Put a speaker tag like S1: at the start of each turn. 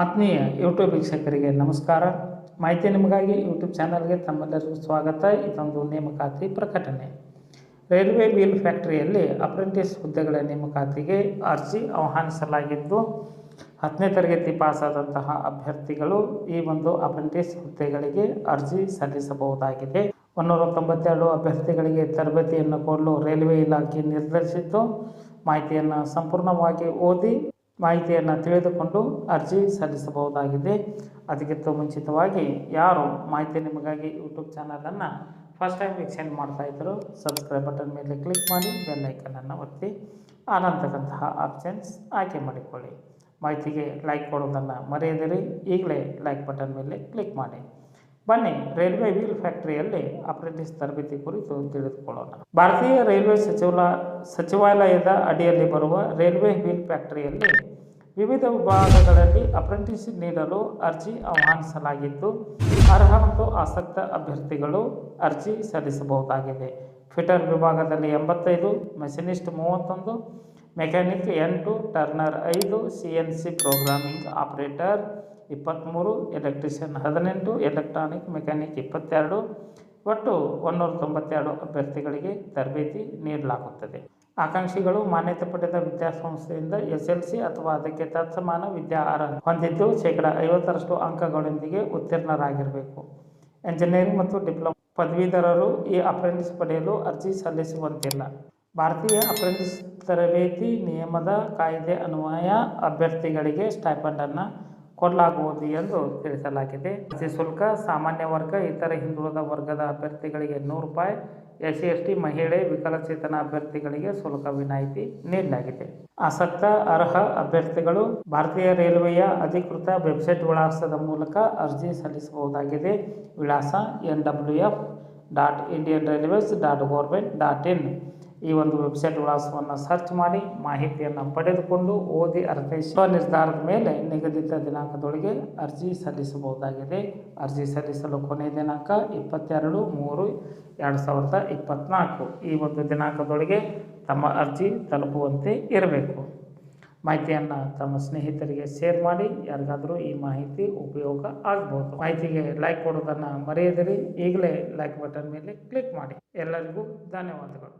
S1: ಆತ್ಮೀಯ ಯೂಟ್ಯೂಬ್ ವೀಕ್ಷಕರಿಗೆ ನಮಸ್ಕಾರ. ಮಾಹಿತಿ ನಿಮಗಾಗಿ ಯೂಟ್ಯೂಬ್ ಚಾನಲ್ಗೆ ತಮ್ಮೆಲ್ಲರಿಗೂ ಸ್ವಾಗತ. ಇದೊಂದು ನೇಮಕಾತಿ ಪ್ರಕಟಣೆ. ರೈಲ್ವೆ ವೀಲ್ ಫ್ಯಾಕ್ಟರಿಯಲ್ಲಿ ಅಪ್ರೆಂಟಿಸ್ ಹುದ್ದೆಗಳ ನೇಮಕಾತಿಗೆ ಅರ್ಜಿ ಆಹ್ವಾನಿಸಲಾಗಿದ್ದು, ಹತ್ತನೇ ತರಗತಿ ಪಾಸಾದಂತಹ ಅಭ್ಯರ್ಥಿಗಳು ಈ ಒಂದು ಅಪ್ರೆಂಟಿಸ್ ಹುದ್ದೆಗಳಿಗೆ ಅರ್ಜಿ ಸಲ್ಲಿಸಬಹುದಾಗಿದೆ. ಒನ್ನೂರ ತೊಂಬತ್ತೆರಡು ಅಭ್ಯರ್ಥಿಗಳಿಗೆ ತರಬೇತಿಯನ್ನು ಕೊಡಲು ರೈಲ್ವೆ ಇಲಾಖೆ ನಿರ್ಧರಿಸಿದ್ದು, ಮಾಹಿತಿಯನ್ನು ಸಂಪೂರ್ಣವಾಗಿ ಓದಿ ಮಾಹಿತಿಯನ್ನು ತಿಳಿದುಕೊಂಡು ಅರ್ಜಿ ಸಲ್ಲಿಸಬಹುದಾಗಿದೆ. ಅದಕ್ಕಿಂತ ಮುಂಚಿತವಾಗಿ ಯಾರು ಮಾಹಿತಿ ನಿಮಗಾಗಿ ಯೂಟ್ಯೂಬ್ ಚಾನಲನ್ನು ಫಸ್ಟ್ ಟೈಮ್ ವೀಕ್ಷಣೆ ಮಾಡ್ತಾ ಇದ್ದರು ಸಬ್ಸ್ಕ್ರೈಬ್ ಬಟನ್ ಮೇಲೆ ಕ್ಲಿಕ್ ಮಾಡಿ ಬೆಲ್ಲೈಕನನ್ನು ಒತ್ತಿ ಆನಂತಕ್ಕಂತಹ ಆಪ್ಷನ್ಸ್ ಆಯ್ಕೆ ಮಾಡಿಕೊಳ್ಳಿ. ಮಾಹಿತಿಗೆ ಲೈಕ್ ಕೊಡೋದನ್ನು ಮರೆಯದಿರಿ, ಈಗಲೇ ಲೈಕ್ ಬಟನ್ ಮೇಲೆ ಕ್ಲಿಕ್ ಮಾಡಿ. ಬನ್ನಿ, ರೈಲ್ವೆ ವೀಲ್ ಫ್ಯಾಕ್ಟರಿಯಲ್ಲಿ ಅಪ್ರೆಂಟಿಸ್ ತರಬೇತಿ ಕುರಿತು ತಿಳಿದುಕೊಳ್ಳೋಣ. ಭಾರತೀಯ ರೈಲ್ವೆ ಸಚಿವಾಲ, ಸಚಿವಾಲಯದ ಅಡಿಯಲ್ಲಿ ಬರುವ ರೈಲ್ವೆ ವೀಲ್ ಫ್ಯಾಕ್ಟರಿಯಲ್ಲಿ ವಿವಿಧ ವಿಭಾಗಗಳಲ್ಲಿ ಅಪ್ರೆಂಟಿಸ್ ನೀಡಲು ಅರ್ಜಿ ಆಹ್ವಾನಿಸಲಾಗಿದ್ದು, ಅರ್ಹ ಮತ್ತು ಆಸಕ್ತ ಅಭ್ಯರ್ಥಿಗಳು ಅರ್ಜಿ ಸಲ್ಲಿಸಬಹುದಾಗಿದೆ. ಫಿಟರ್ ವಿಭಾಗದಲ್ಲಿ ಎಂಬತ್ತೈದು, ಮೆಷಿನಿಸ್ಟ್ ಮೂವತ್ತೊಂದು, ಮೆಕ್ಯಾನಿಕ್ ಎಂಟು, ಟರ್ನರ್ ಐದು, C N C programming operator ಇಪ್ಪತ್ತ್ಮೂರು, ಎಲೆಕ್ಟ್ರಿಷಿಯನ್ ಹದಿನೆಂಟು, ಎಲೆಕ್ಟ್ರಾನಿಕ್, ಮೆಕ್ಯಾನಿಕ್ ಇಪ್ಪತ್ತೆರಡು, ಒಟ್ಟು ಒಂದೂರ ತೊಂಬತ್ತೆರಡು ಅಭ್ಯರ್ಥಿಗಳಿಗೆ ತರಬೇತಿ ನೀಡಲಾಗುತ್ತದೆ. ಆಕಾಂಕ್ಷಿಗಳು ಮಾನ್ಯತೆ ಪಡೆದ ವಿದ್ಯಾಸಂಸ್ಥೆಯಿಂದ ಎಸ್ ಎಲ್ ಸಿ ಅಥವಾ ಅದಕ್ಕೆ ತತ್ಸಮಾನ ವಿದ್ಯಾ ಅರ್ಹತೆ ಹೊಂದಿದ್ದು ಶೇಕಡ ಐವತ್ತರಷ್ಟು ಅಂಕಗಳೊಂದಿಗೆ ಉತ್ತೀರ್ಣರಾಗಿರಬೇಕು. ಎಂಜಿನಿಯರಿಂಗ್ ಮತ್ತು ಡಿಪ್ಲೊಮಾ ಪದವೀಧರರು ಈ ಅಪ್ರೆಂಟಿಸ್ ಪಡೆಯಲು ಅರ್ಜಿ ಸಲ್ಲಿಸುವಂತಿಲ್ಲ. ಭಾರತೀಯ ಅಪ್ರೆಂಟಿಸ್ ತರಬೇತಿ ನಿಯಮದ ಕಾಯ್ದೆ ಅನ್ವಯ ಅಭ್ಯರ್ಥಿಗಳಿಗೆ ಸ್ಟೈಪಂಡನ್ನು ಕೊಡಲಾಗುವುದು ಎಂದು ತಿಳಿಸಲಾಗಿದೆ. ಅರ್ಜಿ ಶುಲ್ಕ, ಸಾಮಾನ್ಯ ವರ್ಗ, ಇತರ ಹಿಂದುಳಿದ ವರ್ಗದ ಅಭ್ಯರ್ಥಿಗಳಿಗೆ ನೂರು ರೂಪಾಯಿ ಎಸ್ ಸಿ ಎಸ್ ಟಿ ಮಹಿಳೆ, ವಿಕಲಚೇತನ ಅಭ್ಯರ್ಥಿಗಳಿಗೆ ಶುಲ್ಕ ವಿನಾಯಿತಿ ನೀಡಲಾಗಿದೆ. ಆಸಕ್ತ, ಅರ್ಹ ಅಭ್ಯರ್ಥಿಗಳು ಭಾರತೀಯ ರೈಲ್ವೆಯ ಅಧಿಕೃತ ವೆಬ್ಸೈಟ್ ವಿಳಾಸದ ಮೂಲಕ ಅರ್ಜಿ ಸಲ್ಲಿಸಬಹುದಾಗಿದೆ. ವಿಳಾಸ N W F dot Indian railways dot government dot in. ಈ ಒಂದು ವೆಬ್ಸೈಟ್ ವಿಳಾಸವನ್ನು ಸರ್ಚ್ ಮಾಡಿ ಮಾಹಿತಿಯನ್ನು ಪಡೆದುಕೊಂಡು ಓದಿ ಅರ್ಥೈಸುವ ನಿರ್ಧಾರದ ಮೇಲೆ ನಿಗದಿತ ದಿನಾಂಕದೊಳಗೆ ಅರ್ಜಿ ಸಲ್ಲಿಸಬಹುದಾಗಿದೆ. ಅರ್ಜಿ ಸಲ್ಲಿಸಲು ಕೊನೆಯ ದಿನಾಂಕ ಇಪ್ಪತ್ತೆರಡು ಮೂರು ಎರಡು ಸಾವಿರದ ಇಪ್ಪತ್ತ್ನಾಲ್ಕು ಈ ಒಂದು ದಿನಾಂಕದೊಳಗೆ ತಮ್ಮ ಅರ್ಜಿ ತಲುಪುವಂತೆ ಇರಬೇಕು. ಮಾಹಿತಿಯನ್ನು ತಮ್ಮ ಸ್ನೇಹಿತರಿಗೆ ಶೇರ್ ಮಾಡಿ ಯಾರಿಗಾದರೂ ಈ ಮಾಹಿತಿ ಉಪಯೋಗ ಆಗ್ಬೋದು. ಮಾಹಿತಿಗೆ ಲೈಕ್ ಕೊಡೋದನ್ನು ಮರೆಯದಿರಿ. ಈಗಲೇ ಲೈಕ್ ಬಟನ್ ಮೇಲೆ ಕ್ಲಿಕ್ ಮಾಡಿ. ಎಲ್ಲರಿಗೂ ಧನ್ಯವಾದಗಳು.